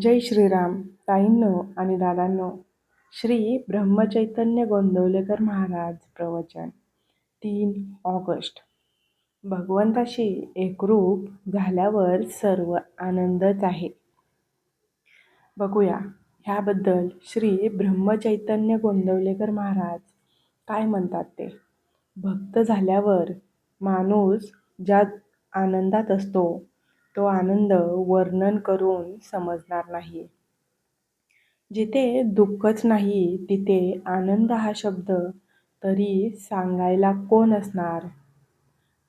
जय श्रीराम. ताईंनो आणि दादांनो श्री ब्रह्मचैतन्य गोंदवलेकर महाराज प्रवचन तीन ऑगस्ट. भगवंताशी एकरूप झाल्यावर सर्व आनंदच आहे. बघूया ह्याबद्दल श्री ब्रह्मचैतन्य गोंदवलेकर महाराज काय म्हणतात ते? भक्त झाल्यावर माणूस ज्या आनंदात असतो तो आनंद वर्णन करून समजणार नाही. जिथे दुःखच नाही तिथे आनंद हा शब्द तरी सांगायला कोण असणार?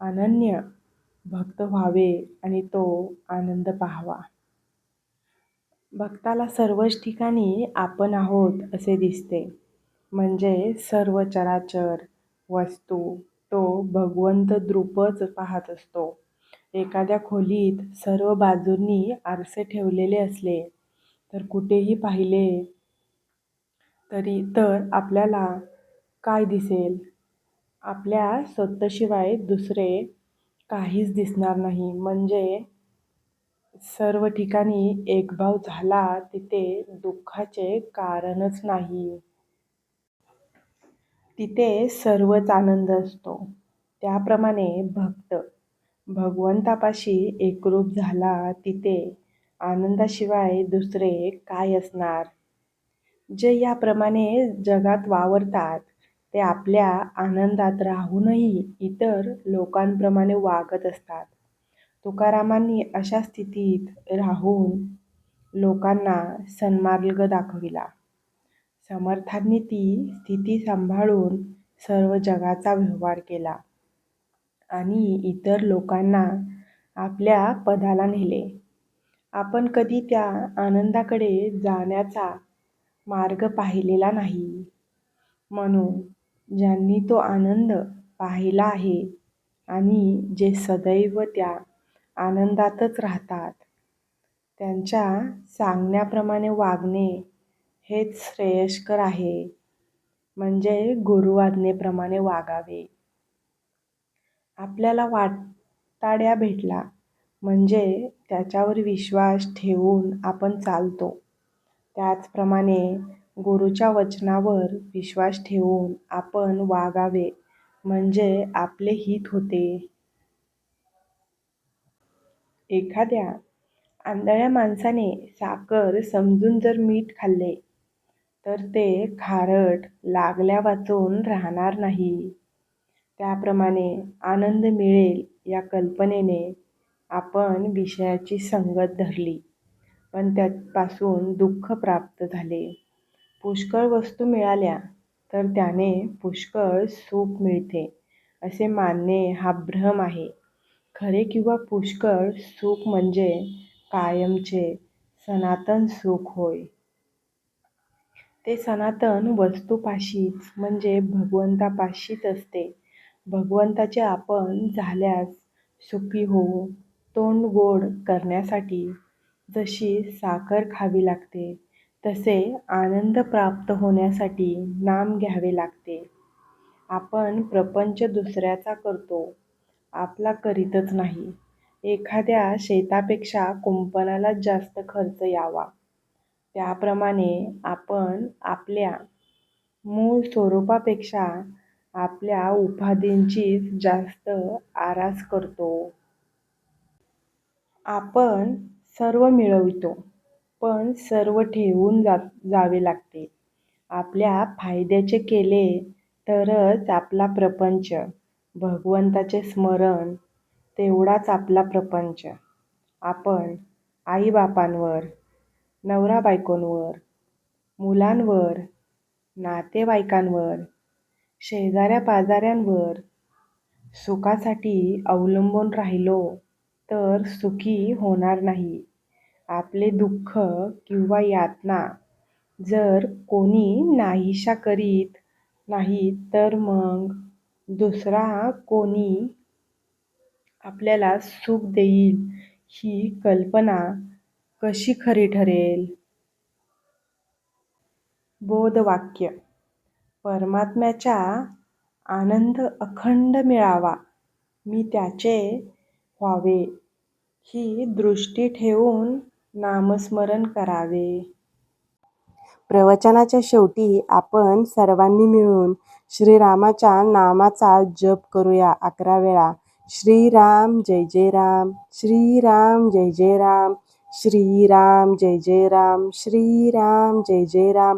अनन्य भक्त व्हावे आणि तो आनंद पाहावा. भक्ताला सर्वच ठिकाणी आपण आहोत असे दिसते. म्हणजे सर्व चराचर वस्तू तो भगवंत द्रुपच पाहत असतो. एखाद्या खोलीत सर्व बाजूंनी आरसे ठेवलेले असले तर कुठेही पाहिले तरी तर आपल्याला काय दिसेल? आपल्या स्वतःशिवाय दुसरे काहीच दिसणार नाही. म्हणजे सर्व ठिकाणी एकभाव झाला तिथे दुःखाचे कारणच नाही. तिथे सर्वच आनंद असतो. त्याप्रमाणे भक्त भगवंतापाशी एकरूप झाला तिथे आनंदाशिवाय दुसरे काय असणार? जे याप्रमाणे जगात वावरतात ते आपल्या आनंदात राहूनही इतर लोकांप्रमाणे वागत असतात. तुकारामांनी अशा स्थितीत राहून लोकांना सन्मार्ग दाखविला. समर्थांनी ती स्थिती सांभाळून सर्व जगाचा व्यवहार केला. आणि इतर लोकांना आपल्या पदाला नेले. आपण कधी त्या आनंदाकडे जाण्याचा मार्ग पाहिलेला नाही. म्हणून ज्यांनी तो आनंद पाहिला आहे आणि जे सदैव त्या आनंदातच राहतात त्यांच्या सांगण्याप्रमाणे वागणे हेच श्रेयस्कर आहे. म्हणजे गुरुआज्ञेप्रमाणे वागावे. आपल्याला वाटाड्या भेटला म्हणजे त्याच्यावर विश्वास ठेवून आपण चालतो. त्याचप्रमाणे गुरुच्या वचनावर विश्वास ठेवून आपण वागावे म्हणजे आपले हित होते. एखाद्या आंधळ्या माणसाने साखर समजून जर मीठ खाल्ले तर ते खारट लागल्यावाचून राहणार नाही. त्याप्रमाणे आनंद मिळेल या कल्पनेने आपण विषयाची संगत धरली. पण त्यापासून दुःख प्राप्त झाले. पुष्कळ वस्तू मिळाल्या तर त्याने पुष्कळ सुख मिळते असे मानणे हा भ्रम आहे. खरे किंवा पुष्कळ सुख म्हणजे कायमचे सनातन सुख होय. ते सनातन वस्तूपाशीच म्हणजे भगवंतापाशीच असते. भगवंताचे आपण झाल्यास सुखी होऊ तोंड गोड करण्यासाठी जशी साखर खावी लागते तसे आनंद प्राप्त होण्यासाठी नाम घ्यावे लागते. आपण प्रपंच दुसऱ्याचा करतो आपला करीतच नाही. एखाद्या शेतापेक्षा कुंपणालाच जास्त खर्च यावा. त्याप्रमाणे आपण आपल्या मूळ स्वरूपापेक्षा आपल्या उपाधींचीच जास्त आरास करतो. आपण सर्व मिळवितो पण सर्व ठेवून जा जावे लागते. आपल्या फायद्याचे केले तरच आपला प्रपंच भगवंताचे स्मरण तेवढाच आपला प्रपंच. आपण आईबापांवर नवरा बायकोंवर मुलांवर नातेवाईकांवर शेजाऱ्या पाजाऱ्यांवर सुखासाठी अवलंबून राहिलो तर सुखी होणार नाही. आपले दुःख किंवा यातना जर कोणी नाहीशा करीत नाही तर मग दुसरा कोणी आपल्याला सुख देईल ही कल्पना कशी खरी ठरेल? बोधवाक्य परमात्म्याचा आनंद अखंड मिळावा मी त्याचे व्हावे. ही दृष्टी ठेवून नामस्मरण करावे. प्रवचनाच्या शेवटी आपण सर्वांनी मिळून श्रीरामाच्या नामाचा जप करूया अकरा वेळा. श्रीराम जय जय राम. श्रीराम जय जय राम. श्रीराम जय जय राम. श्रीराम जय जय राम.